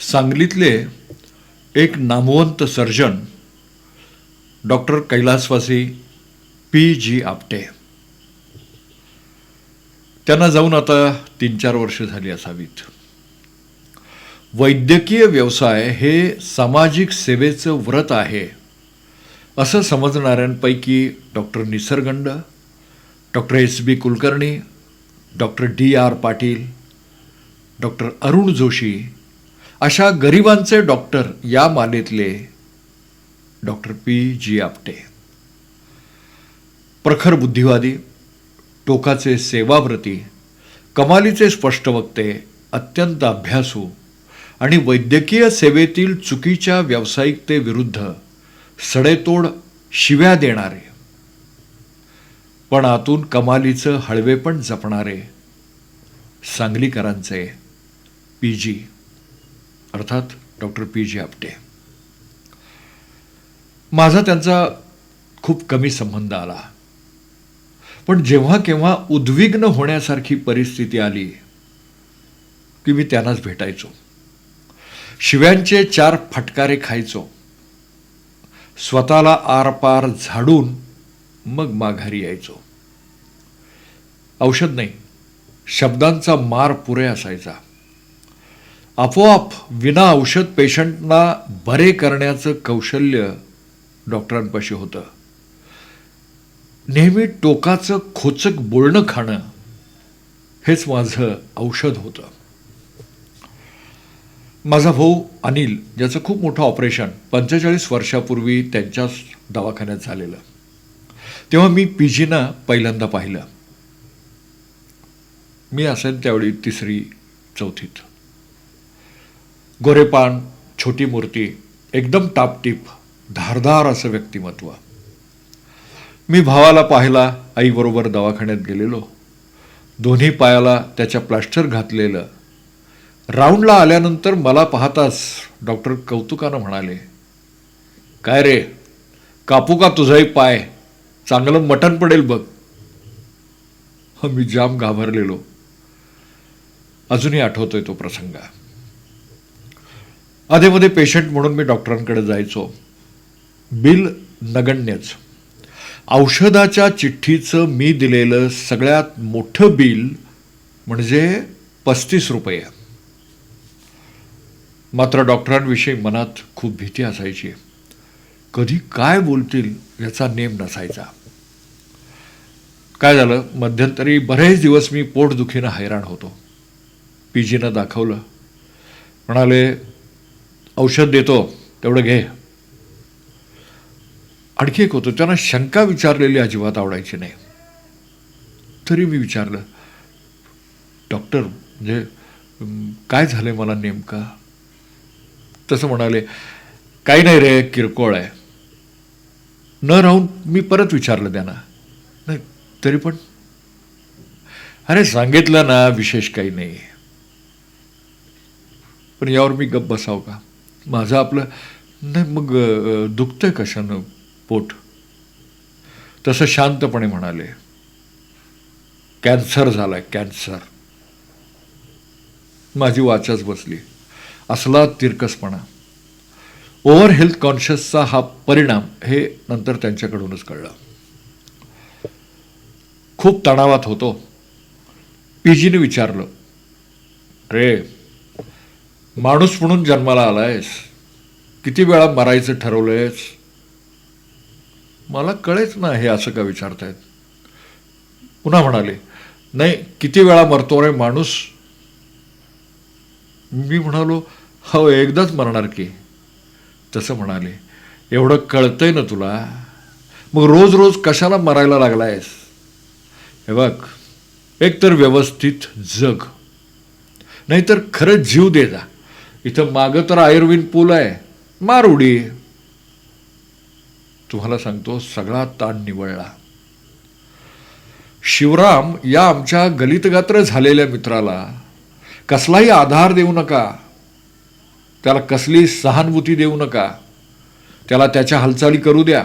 सांगलीतले एक नामवंत surgeon doctor कैलासवासी पी जी आपटे. त्यांना जाऊन आता तीन चार वर्ष झाली असावीत. वैद्यकीय व्यवसाय हे सामाजिक सेवेचं व्रत आहे असं समजणाऱ्यांपैकी doctor निसर्गंड doctor S B Kulkarni doctor D R Patil doctor Arun Joshi अशा गरिबांचे डॉक्टर या मालेतले डॉक्टर पी जी आपटे. प्रखर बुद्धिवादी टोकाचे सेवाव्रती कमालीचे स्पष्टवक्ते अत्यंत अभ्यासू आणि वैद्यकीय सेवेतील चुकीच्या व्यावसायिकतेविरुद्ध सडेतोड शिव्या देणारे. पण आतून कमालीचं हळवेपण जपणारे सांगलीकरांचे पी जी. अर्थात डॉक्टर पी जे आपटे. माझा त्यांचा खूप कमी संबंध आला. पण जेव्हा केव्हा उद्विग्न होण्यासारखी परिस्थिती आली की मी त्यांनाच भेटायचो. शिव्यांचे चार फटकारे खायचो. स्वतःला आरपार झाडून मग माघारी यायचो. औषध नाही शब्दांचा मार पुरे असायचा. आपोआप विना औषध पेशंटना बरे करण्याचं कौशल्य डॉक्टरांपाशी होतं. नेहमी टोकाचं खोचक बोलणं खाणं हेच माझं औषध होतं. माझा भाऊ अनिल ज्याचं खूप मोठं ऑपरेशन पंचेचाळीस वर्षापूर्वी त्यांच्याच दवाखान्यात झालेलं. तेव्हा मी पी जीना पहिल्यांदा पाहिलं. मी असेल त्यावेळी तिसरी चौथीत. गोरेपान छोटी मूर्ती एकदम टापटीप धारधार असं व्यक्तिमत्व. मी भावाला पाहिला आईबरोबर दवाखान्यात गेलेलो. दोन्ही पायाला त्याच्या प्लास्टर घातलेलं. राऊंडला आल्यानंतर मला पाहताच डॉक्टर कौतुकानं म्हणाले काय रे? कापू का तुझाही पाय? चांगलं मटण पडेल बघ. मी जाम घाबरलेलो. अजूनही आठवतोय तो प्रसंग. अधेमध्ये पेशंट म्हणून मी डॉक्टरांकडे जायचो. बिल नगण्यच. औषधाच्या चिठ्ठीचं मी दिलेलं सगळ्यात मोठं बिल म्हणजे पस्तीस रुपये. मात्र डॉक्टरांविषयी मनात खूप भीती असायची. कधी काय बोलतील याचा नेम नसायचा. काय झालं? मध्यंतरी बरेच दिवस मी पोटदुखीनं हैराण होतो. पी जीनं दाखवलं. म्हणाले औषध देतो तेवढं घे. आणखी एक होतं त्यांना शंका विचारलेली अजिबात आवडायची नाही. तरी मी विचारलं डॉक्टर म्हणजे काय झालंय मला नेमका? तसं म्हणाले काही नाही रे किरकोळ आहे. न राहून मी परत विचारलं त्यांना नाही तरी पण? अरे सांगितलं ना विशेष काही नाही. पण यावर मी गप्प बसाव का? माझं आपलं नाही मग दुखतं दुखतंय कशानं पोट? तसं शांतपणे म्हणाले कॅन्सर झालाय कॅन्सर. माझी वाचाच बसली. असला तिरकसपणा. ओव्हर हेल्थ कॉन्शियसचा हा परिणाम हे नंतर त्यांच्याकडूनच कळलं. खूप तणावात होतो. पीजीने विचारलं रे माणूस म्हणून जन्माला आलायस. किती वेळा मरायचं ठरवलंयस? मला कळेच ना हे असं का विचारतायत. पुन्हा म्हणाले नाही किती वेळा मरतो रे माणूस? मी म्हणालो हो एकदाच मरणार की. तसं म्हणाले एवढं कळतंय ना तुला. मग रोज रोज कशाला मरायला लागलायस? हे बघ एकतर व्यवस्थित जग. नाहीतर खरंच जीव दे जा. इथं मागं तर आयुर्वेद पूल आहे. मार उडी तुम्हाला सांगतो सगळा ताण निवळला. शिवराम या आमच्या गलितगात्र झालेल्या मित्राला कसलाही आधार देऊ नका. त्याला कसली सहानुभूती देऊ नका. त्याला त्याच्या हालचाली करू द्या.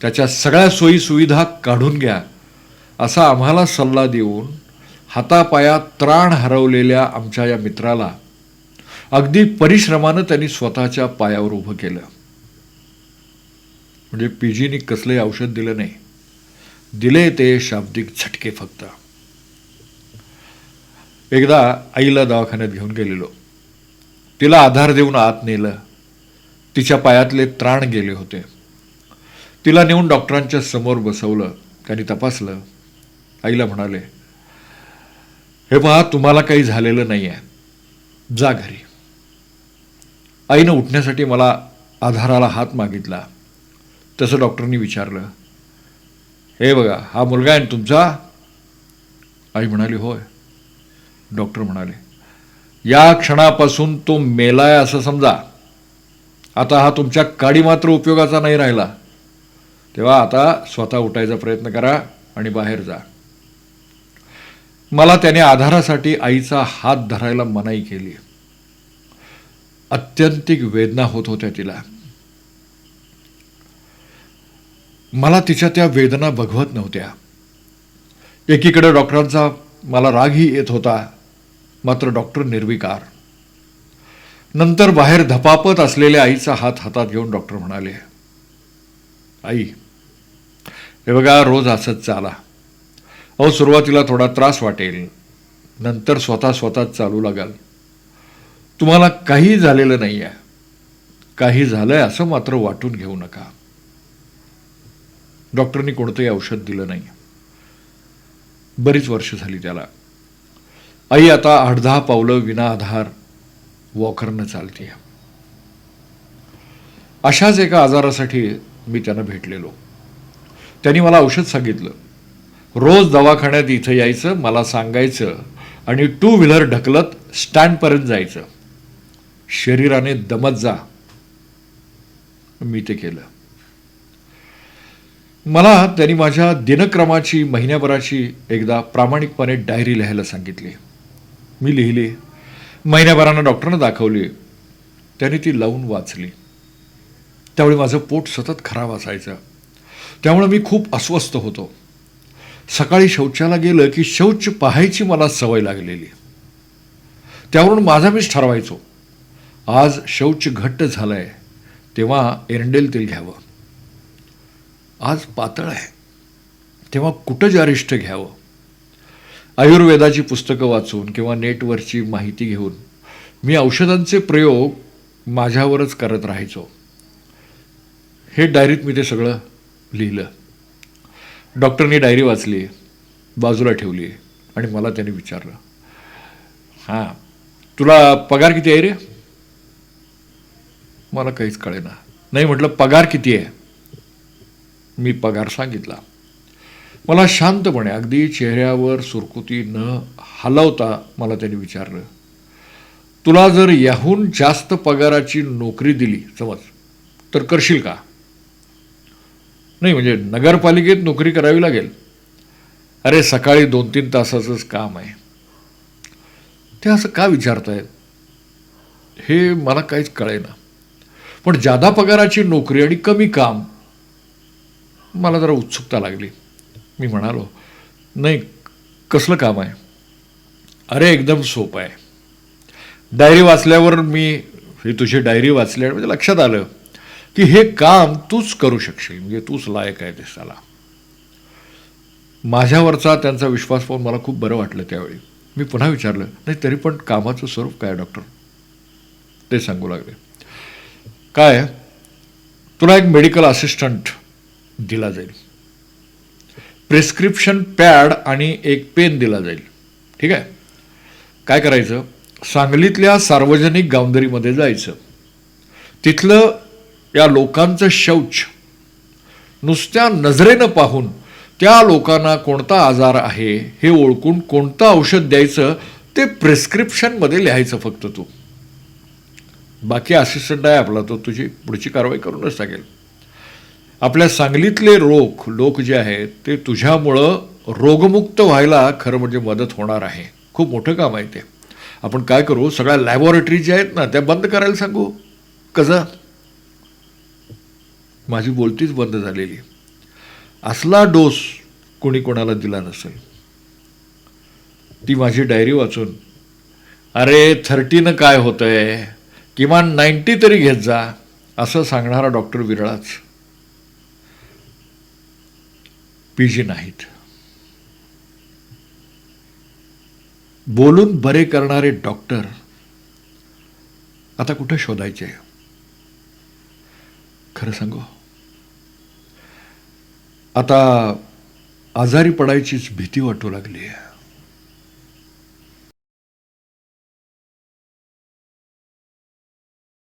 त्याच्या सगळ्या सोयी सुविधा काढून घ्या. असा आम्हाला सल्ला देऊन हातापायात त्राण हरवलेल्या आमच्या या मित्राला अगदी परिश्रमानं त्यांनी स्वतःच्या पायावर उभं केलं. म्हणजे पीजीनी कसलंही औषध दिलं नाही. दिले ते शाब्दिक झटके फक्त. एकदा आईला दवाखान्यात घेऊन गेलेलो. तिला आधार देऊन आत नेलं. तिच्या पायातले त्राण गेले होते. तिला नेऊन डॉक्टरांच्या समोर बसवलं. त्यांनी तपासलं. आईला म्हणाले हे पहा तुम्हाला काही झालेलं नाही आहे जा घरी. आईनं उठण्यासाठी मला आधाराला हात मागितला. तसं डॉक्टरनी विचारलं हे बघा हा मुलगा आहे ना तुमचा? आई म्हणाली होय. डॉक्टर म्हणाले या क्षणापासून तो मेलाय असं समजा. आता हा तुमच्या काडी मात्र उपयोगाचा नाही राहिला. तेव्हा आता स्वतः उठायचा प्रयत्न करा आणि बाहेर जा. मला त्याने आधारासाठी आईचा हात धरायला मनाई केली. अत्यंतिक वेदना होत होत्या तिला. मला तिच्या त्या वेदना बघवत नव्हत्या. एकीकडे डॉक्टरांचा मला रागही येत होता मात्र डॉक्टर निर्विकार. नंतर बाहेर धपापत असलेल्या आईचा हात हातात घेऊन डॉक्टर म्हणाले आई हे बघा रोज असंच चाला. अहो सुरुवातीला थोडा त्रास वाटेल नंतर स्वतः स्वतःच चालू लागाल. तुम्हाला काही झालेलं नाही आहे काही झालं आहे असं मात्र वाटून घेऊ नका. डॉक्टरनी कोणतंही औषध दिलं नाही बरीच वर्ष झाली त्याला. आई आता आठ दहा पावलं विना आधार वॉकरनं चालते अशाच एका आजारासाठी मी त्यांना भेटलेलो. त्यांनी मला औषध सांगितलं. रोज दवाखान्यात इथं यायचं मला सांगायचं आणि टू व्हीलर ढकलत स्टँडपर्यंत जायचं. शरीराने दमत जा. मी ते केलं. मला त्यांनी माझ्या दिनक्रमाची महिन्याभराची एकदा प्रामाणिकपणे डायरी लिहायला सांगितली. मी लिहिली. महिन्याभरानं डॉक्टरनं दाखवली. त्याने ती लावून वाचली. त्यावेळी माझं पोट सतत खराब असायचं. त्यामुळे मी खूप अस्वस्थ होतो. सकाळी शौचाला गेलं की शौच पाहायची मला सवय लागलेली. त्यावरून माझा मीच ठरवायचो. आज शौच घट्ट झालं आहे तेव्हा एरंडेल तेल घ्यावं. आज पातळ आहे तेव्हा कुठं जारिष्ठ घ्यावं? आयुर्वेदाची पुस्तकं वाचून किंवा नेटवरची माहिती घेऊन मी औषधांचे प्रयोग माझ्यावरच करत राहायचो. हे डायरीत मी ते सगळं लिहिलं. डॉक्टरनी डायरी वाचली बाजूला ठेवली आणि मला त्याने विचारलं हां तुला पगार किती आहे रे? मला काहीच कळेना. नाही म्हटलं पगार किती आहे? मी पगार सांगितला. मला शांतपणे अगदी चेहऱ्यावर सुरकुती न हलवता मला त्यांनी विचारलं तुला जर याहून जास्त पगाराची नोकरी दिली समज तर करशील का? नाही म्हणजे नगरपालिकेत नोकरी करावी लागेल. अरे सकाळी दोन तीन तासाचंच काम आहे. ते असं का विचारतायत? हे मला काहीच कळेना. पण जादा पगाराची नोकरी आणि कमी काम. मला जरा उत्सुकता लागली. मी म्हणालो नाही कसलं काम आहे? अरे एकदम सोपं आहे. डायरी वाचल्यावर मी हे तुझी डायरी वाचल्यावर म्हणजे लक्षात आलं की हे काम तूच करू शकशील म्हणजे तूच लायक आहे दिसाला माझ्यावरचा त्यांचा विश्वास पाहून मला खूप बरं वाटलं त्यावेळी. मी पुन्हा विचारलं नाही तरी पण कामाचं स्वरूप काय डॉक्टर? ते सांगू लागले. काय? तुला एक मेडिकल असिस्टंट दिला जाईल. प्रिस्क्रिप्शन पॅड आणि एक पेन दिला जाईल. ठीक आहे? काय करायचं? सांगलीतल्या सार्वजनिक गावंदरीमध्ये जायचं. तिथलं या लोकांचं शौच नुसत्या नजरेनं पाहून त्या लोकांना कोणता आजार आहे हे ओळखून कोणतं औषध द्यायचं ते प्रिस्क्रिप्शनमध्ये लिहायचं फक्त तू. बाकी असिस्टंट आहे आपला तो तुझी पुढची कारवाई करूनच टाकेल. आपल्या सांगलीतले रोग लोक जे आहेत ते तुझ्यामुळं रोगमुक्त व्हायला खरं म्हणजे मदत होणार आहे. खूप मोठं काम आहे ते. आपण काय करू? सगळ्या लॅबॉरेटरी ज्या आहेत ना त्या बंद करायला सांगू? कसं? माझी बोलतीच बंद झालेली. असला डोस कोणी कोणाला दिला नसेल. ती माझी डायरी वाचून अरे थर्टीनं काय होतंय? किमान नाईन्टी तरी घेत जा असं सांगणारा डॉक्टर विरळाच. पीजी नाहीत. बोलून बरे करणारे डॉक्टर आता कुठे शोधायचे? खरं सांगू? आता आजारी पडायचीच भीती वाटू लागली आहे.